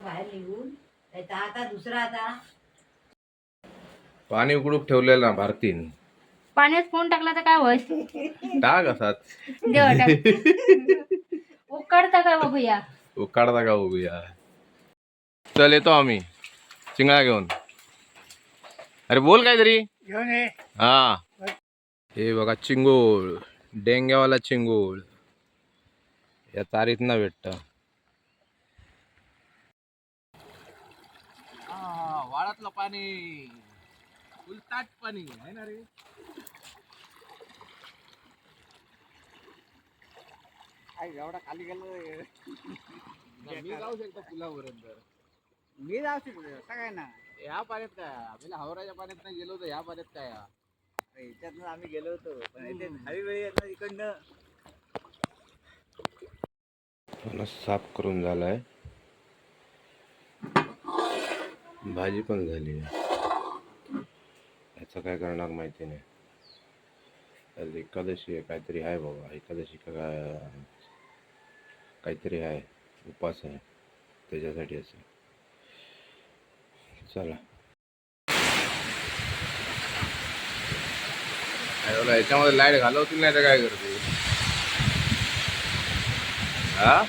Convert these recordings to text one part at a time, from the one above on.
बाहेर निघून आता दुसरा आता. पाणी उकडूक ठेवलेलं ना भारतीन. पाण्यात फोन टाकला तर काय होय टाक असाच. देवा टाक. उकडता काय बघूया उकाडता का उभूया चल येतो आम्ही. चिंगळा घेऊन. अरे बोल काहीतरी. घेऊन ये. हा. हे बघा चिंगूळ. डेंग्यावाला चिंगूळ. या तारीत ना भेटत. वाळातलं पाणी. उलटाट पाणी. आहे ना रे? एवढा खाली गेलो मी जाऊ शकतो पुलापर्यंत मी जाऊ शकतो असं काय ना? ह्या पाण्यात काय? आपल्याला हावराच्या पाण्यात नाही गेलो तर ह्या पाण्यात काय? याच्यातनं आम्ही गेलो होतो पण इथे हवी वेळी येत इकडनं. साफ करून झालाय. भाजी पण झाली याचं काय करणार माहिती नाही. आज एकादशी आहे काहीतरी आहे बाबा. एकादशी का काय काहीतरी आहे. उपास आहे. त्याच्यासाठी असं. चला. याच्यामध्ये लाइट घालवतील नाही तर काय करते हा?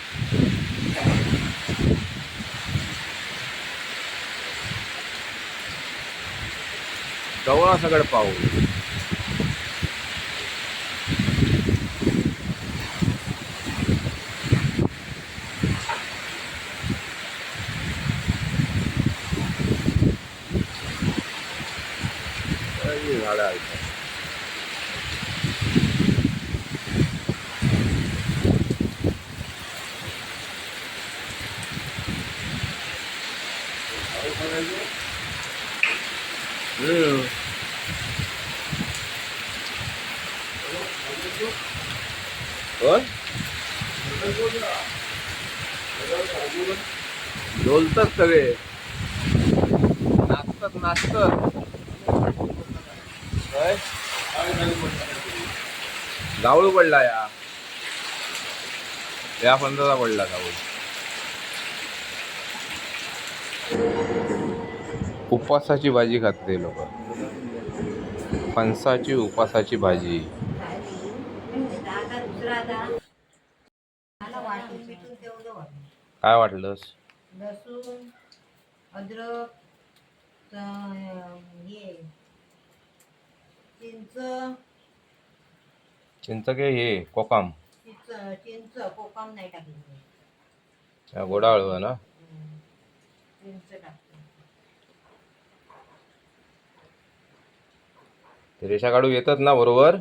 कवळा सगळं पाहू झाडं आहेत हम्म. कोण डोलतात सगळे. नाचतात नाचतात. काय? गावळू पडला या. या पंधरा पडला गावळू उपवासाची भाजी खाते लोक. फणसाची उपवासाची भाजी. काय वाटलंस? लसूण अद्रक त- हे चिंच. चिंच के हे कोकाम. चिंच चिंच कोकम नाही टाकली. या गोडा हळवा ना? चिंच टाकते ते रेषा काढू येतात ना बरोबर?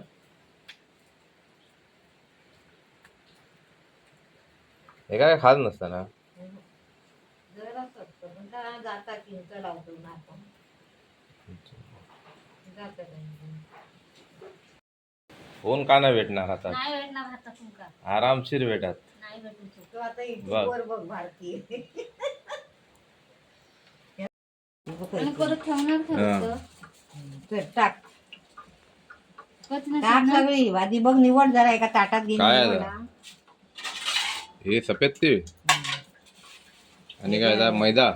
हे काय खात लावतो ना. फोन का नाही भेटणार आता नाही भेटणार आता तुमका आरामशीर भेटत. टाक. टाक. सगळी आधी बघ निवड जरा एका ताटात घेऊन काय आहे? हा. हे सफेद तीळ आणि काय आता मैदा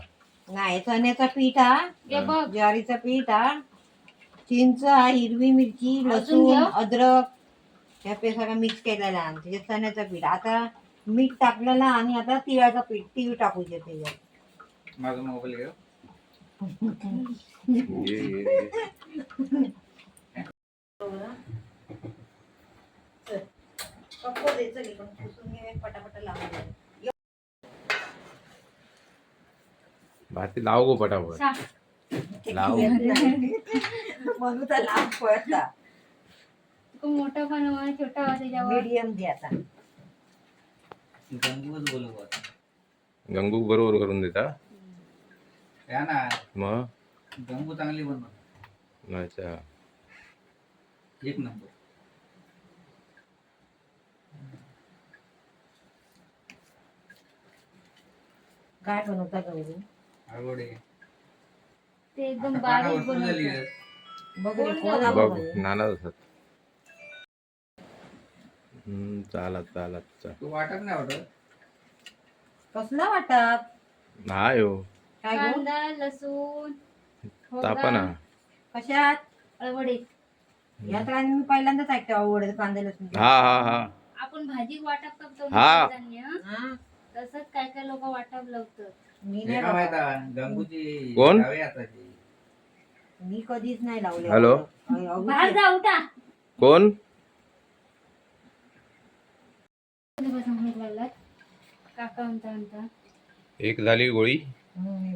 नाही चण्याचा पीठ हा हे बघ ज्वारीचा पीठ हा चिंच हा हिरवी मिरची लसूण घ्या. अद्रक त्या पे सगळं मिक्स केलेला आहे. त्याच्यात चण्याचं पीठ आता मीठ टाकलेलं आणि आता तिळाचं पीठ तीळ टाकूचे त्याच्यात माझा मोबाईल घेऊ हे- हे- हे. द्यायचं इकडून पुसून घे पटापट लावून. भारती लाव गो पटापट. लाव. म्हणून तर लांब पडता तो मोठा पण छोटा त्याच्यावर मीडियम दे आता. गंगूच बोलू आता. गंगू बरोबर करून देता? या ना. मग? गंगू चांगली बनव. अच्छा. एक नंबर. काय बनवता आवडे ते एकदम बारीक बनवतात बघ रे, कोण. नाना हम्म चालत चालत चाल तू वाटत नाही वाटत? कसला वाटप नाही हो. काय गो? कांदा लसूण तापा ना. कशात? अळवडीत. या तर मी पहिल्यांदाच ऐकतो आवड कांदा लसूण. हा हा हा. आपण भाजी वाटप करतो ना हा. हा? तसंच काय काय लोक वाटप लावतात मी नाही? गंगूची कोण? हाताची. मी कधीच नाही लावले हॅलो? अहो, अहो, बाहेर जा उठा कोण कधीपासून भूक लागलात? काका म्हणता म्हणता एक झाली गोळी हम्म.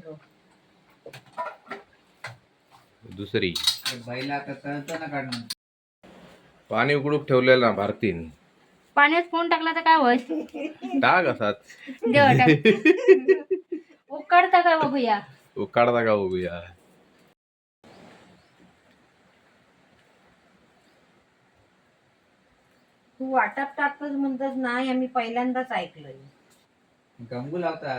दुसरी ते बैला आता तळतं ना काढणं पाणी उकडूक ठेवलेलं ना भारतीन पाण्यात फोन टाकला तर काय होय टाक देवा टाक. उकडता काय बघूया? उकाडता का बघूया? तू वाटप टाकतोच म्हणतोस नाही आम्ही पहिल्यांदाच ऐकलंय. गंगू लावता.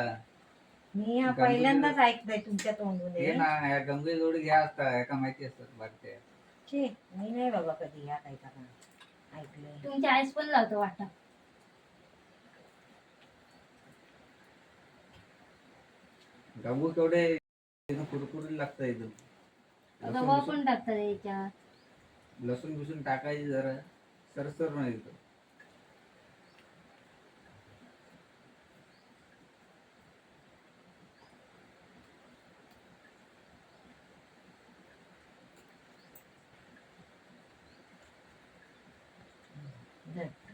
मी हा पहिल्यांदाच ऐकलंय तुमच्या तोंडून. हे ना या गंगू जोडी घ्या असता एका माहिती असतात छे मी नाही बाबा कधी ह्या काही का ऐकलंय तुमच्या आईस पण लावतो वाटप गंगू केवढे कुरकुरीत लागतं लसूण पण टाकतात याच्यात. बिसून- लसूण बिसून टाकायची जरा. सरसर नाही येतं.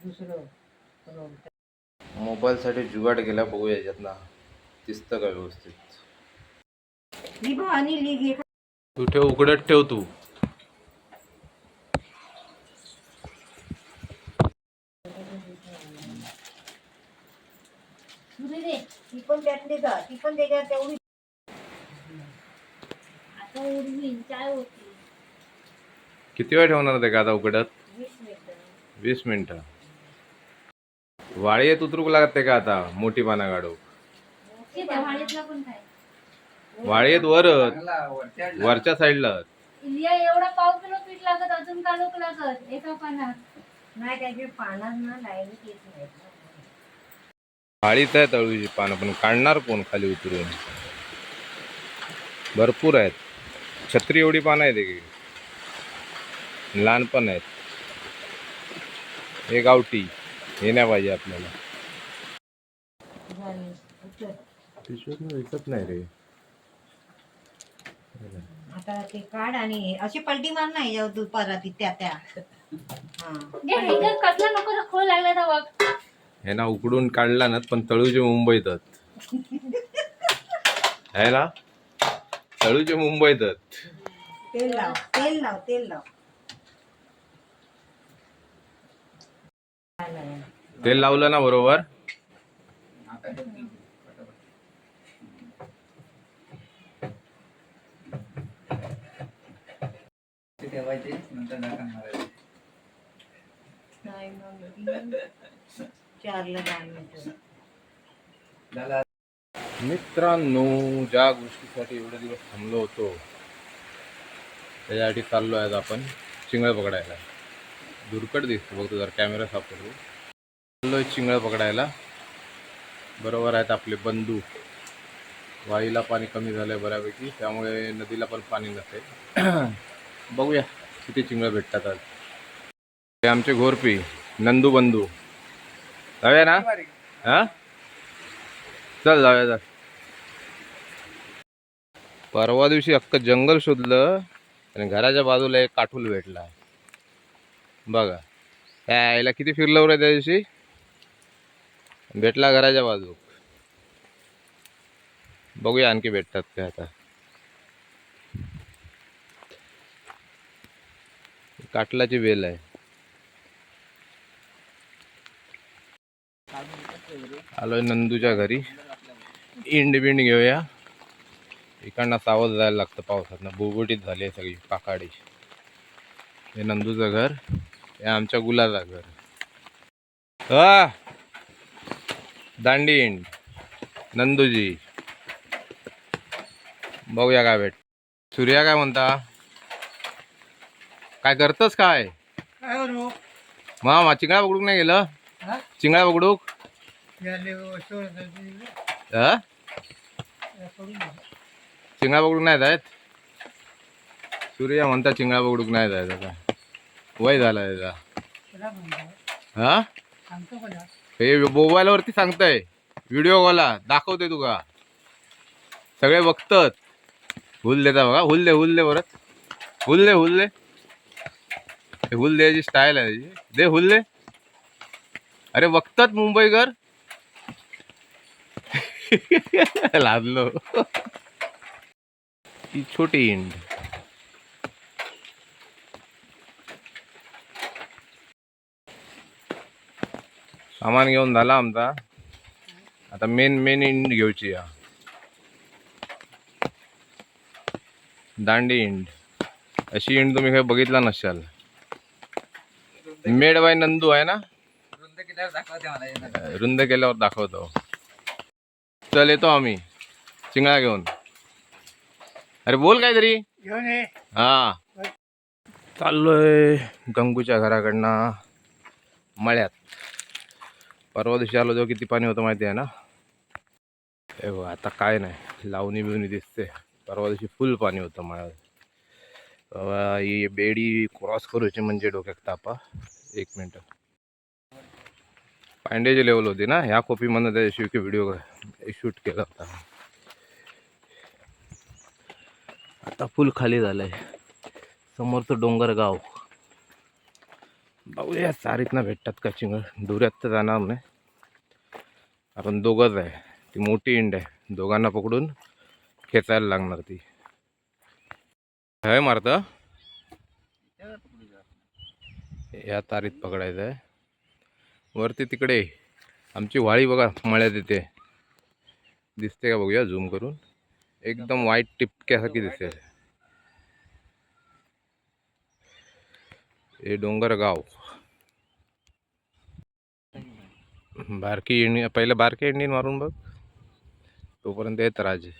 दुसरं. मोबाईल साठी जुगाड गेला बघूया याच्यात ना दिसतं का व्यवस्थित? बघ आणि तू ठेव उघडत ठेव तू. पण त्यातली का ती पण त्याच्यात तेवढी आता उडवीन चाय होती. किती वेळ ठेवणार ते का आता उघडत? वीस मिनिटं. वीस मिनिटं. वाळी येत उतरूक लागते का आता? मोठी पाना काढू ते वाडीतला पण काय वाळी येत वर वरच्या साईडला एवढा पीठ लागत अजून का लोक लागत? एका पानात. नाही त्याचे पानात ना डायरेक्ट येत. वाळीत आहे तळूची पानं पण काढणार कोण खाली उतरून? भरपूर आहेत. छत्री एवढी पानं आहेत एक लहान पण आहेत. हे गावठी. हे नाही पाहिजे आपल्याला. पिशवीत विकत नाही रे. आता ते काढ आणि अशी पलटी मार नाही जाऊ तू पराती त्या त्या. हा कसला नको तो खोल लागला तर बघ. हे ना उकडून काढला ना पण तळूचे मुंबईत आहे ना तळूचे मुंबईत तेल लाव तेल लाव तेल लाव. तेल लावलं ना बरोबर. ठेवायचे नंतर ढाकण मारायचे मित्रांनो ज्या गोष्टीसाठी एवढे दिवस थांबलो होतो त्याच्यासाठी चाललो आहेत आपण चिंगळ पकडायला. दुर्कट दिसतो बघतो जर कॅमेरा सापडतो चाललो आहे चिंगळं पकडायला. बरोबर आहेत आपले बंधू. वाईला पाणी कमी झालं आहे बऱ्यापैकी त्यामुळे नदीला पण पाणी नसेल बघूया किती चिंगळं भेटतात आज. हे आमचे घोरपी नंदू बंधू. जाऊया ना? हां? चल जाऊया जा. परवा दिवशी अख्खं जंगल शोधलं आणि घराच्या बाजूला एक काठूल भेटला. बघा. त्या आईला किती फिरलं बरं त्या दिवशी? भेटला घराच्या बाजू. बघूया आणखी भेटतात ते आता. काटलाची वेल आहे. आलोय नंदूच्या घरी. इंड बिंड घेऊया. इकडनं सावध जायला लागतं पावसातनं बुबुटीत झाली आहे सगळी पाकाडी. हे नंदूचं घर. हे आमच्या गुलाचं घर. हा. दांडी इंड नंदूजी. बघूया काय भेट. सूर्या काय म्हणता? काय करतस काय? मा चिंगळा पकडूक नाही गेलं? चिंगळा पकडूक? हा? चिंगळा पकडूक नाही जायत? सूर्य म्हणता चिंगळा पकडूक नाही जायत आता. वय झाला त्याचा हा? हे मोबाईलवरती सांगताय. व्हिडिओ कॉला दाखवते तुका. सगळे बघतात. हुल देता बघा. हुल दे हुल दे परत. हुल दे हुल दे. हुल द्यायची स्टाईल आहे त्याची. दे हुल दे. अरे बघतात मुंबईकर लादलो. ती छोटी इंड सामान घेऊन झाला आमचा. आता मेन मेन इंड घेऊची या. दांडी इंड अशी इंड तुम्ही काही बघितला नसाल. मेड बाय नंदू आहे ना? रुंद केल्यावर दाखवते. रुंद केल्यावर दाखवतो चल येतो आम्ही. चिंगळा घेऊन. अरे बोल काहीतरी. घेऊन ये. हा. चाललोय गंगूच्या घराकडनं. मळ्यात. परवा दिवशी आलो तेव्हा किती पाणी होतं माहिती आहे ना? हे बघ आता काय नाही. लावणी बिवणी दिसते. परवा दिवशी फुल पाणी होतं माझ्या बाबा ही बेडी क्रॉस करूची म्हणजे डोक्यात तापा एक मिनटं पांड्याची लेवल होती ना? ह्या कॉपीमधनं त्या दिवशी व्हिडिओ शूट केला होता. आता फुल खाली झालंय. समोरचं डोंगर गाव. बघूया चारीतनं भेटतात का चिंगळ? दुऱ्यात तर जाणार नाही. आपण दोघंच आहे. ती मोठी इंड आहे. दोघांना पकडून खेचायला लागणार ती. हय मारत? या तारीत पकडायचं आहे वरती तिकडे आमची वाळी बघा मळ्यात येते. दिसते का बघूया झूम करून. एकदम वाईट टिपक्यासारखी दिसते. हे डोंगरगाव. बारकी इंडी पहिलं बारकी इंडियन मारून बघ. तोपर्यंत येत राजे.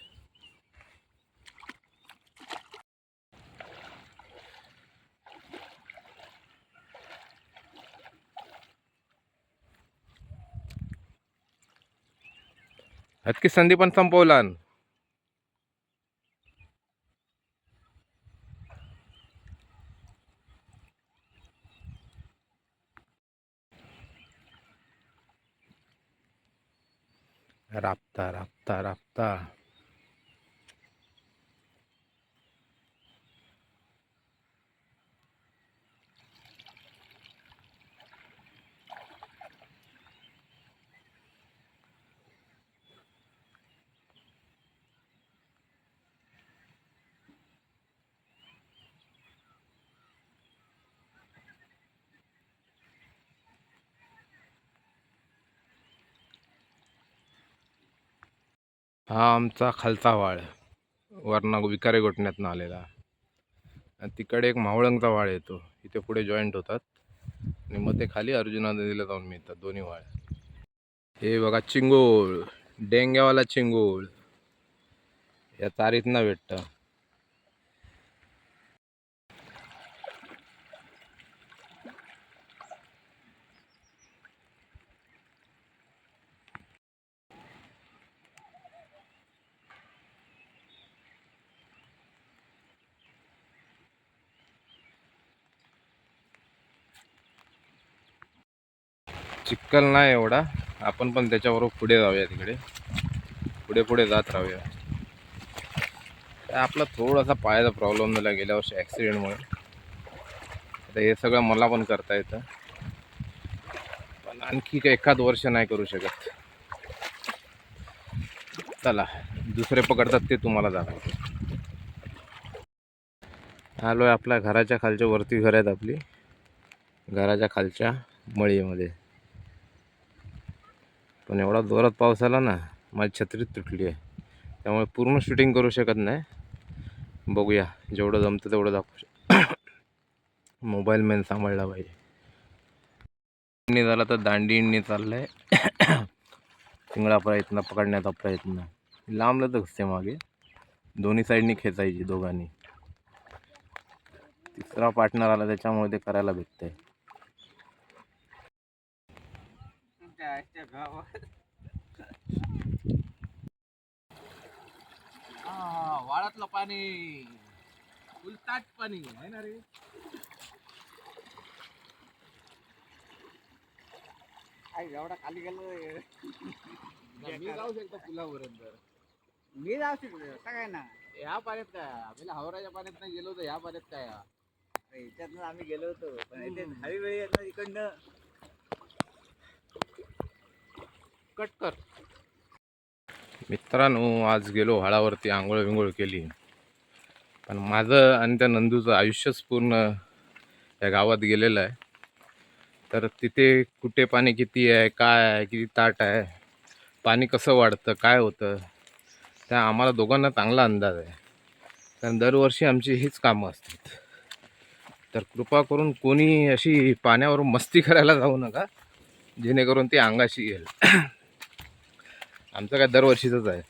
हतकी संधी पण संपवला রাপ্তা রাপ্তা রাপ্তা हा आमचा खालचा वाळ वरना विकारे गोठण्यातनं आलेला आणि तिकडे एक मावळंगचा वाळ येतो. इथे पुढे जॉईंट होतात. आणि मग ते खाली अर्जुना नदीला जाऊन मिळतात. दोन्ही वाळ. हे बघा चिंगोळ. डेंग्यावाला चिंगोळ. या चारीतनं भेटतं. चिखल नाही एवढा. आपण पण त्याच्याबरोबर पुढे जाऊया तिकडे. पुढे पुढे जात राहूया. आपला थोडासा पायाचा प्रॉब्लेम झाला गेल्या वर्षी ॲक्सिडेंटमुळे आता हे सगळं मला पण करता येतं. पण आणखी काही एखाद वर्ष नाही करू शकत. चला दुसरे पकडतात ते तुम्हाला दाखवतो. आहे आपल्या घराच्या खालच्या वरती घर आहेत आपली. घराच्या खालच्या मळीमध्ये. पण एवढा जोरात पाऊस आला ना माझी छत्री तुटली आहे. त्यामुळे पूर्ण शूटिंग करू शकत नाही. बघूया जेवढं जमतं तेवढं दाखवू शक मोबाईल मेन सांभाळला पाहिजे. झाला तर दांडी चाललं आहे चिंगळा प्रयत्न पकडण्याचा प्रयत्न. लांबलं तर घुसते मागे. दोन्ही साईडनी खेचायची दोघांनी. तिसरा पार्टनर आला त्याच्यामुळे ते करायला भेटतंय. आजच्या गावात. वाळातलं पाणी. उलटाट पाणी आहे ना रे? आई एवढा खाली गेलो मी जाऊ शकतो पुलापर्यंत मी जाऊ शकतो काय ना. ह्या पाण्यात काय? आम्ही हावराच्या पाण्यात नाही गेलो होतो ह्या पाण्यात काय? ह्याच्यातनं आम्ही गेलो होतो पण इथे हवी वेळी इकडनं. कट कर. मित्रांनो आज गेलो हळावरती आंघोळ विंघोळ केली. पण माझं आणि त्या नंदूचं आयुष्यच पूर्ण या गावात गेलेलं आहे. तर तिथे कुठे पाणी किती आहे काय आहे किती ताट आहे पाणी कसं वाढतं काय होतं त्या आम्हाला दोघांना चांगला अंदाज आहे. कारण दरवर्षी आमची हीच कामं असतात. तर कृपा करून कोणी अशी पाण्यावर मस्ती करायला जाऊ नका जेणेकरून ती अंगाशी येईल. आमचं काय दरवर्षीचंच आहे.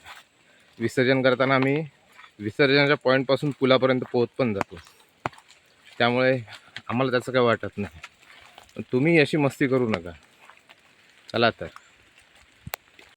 विसर्जन करताना आम्ही विसर्जनाच्या पॉईंटपासून पुलापर्यंत पोहोच पण जातो. त्यामुळे आम्हाला त्याचं काय वाटत नाही. पण तुम्ही अशी मस्ती करू नका. चला तर.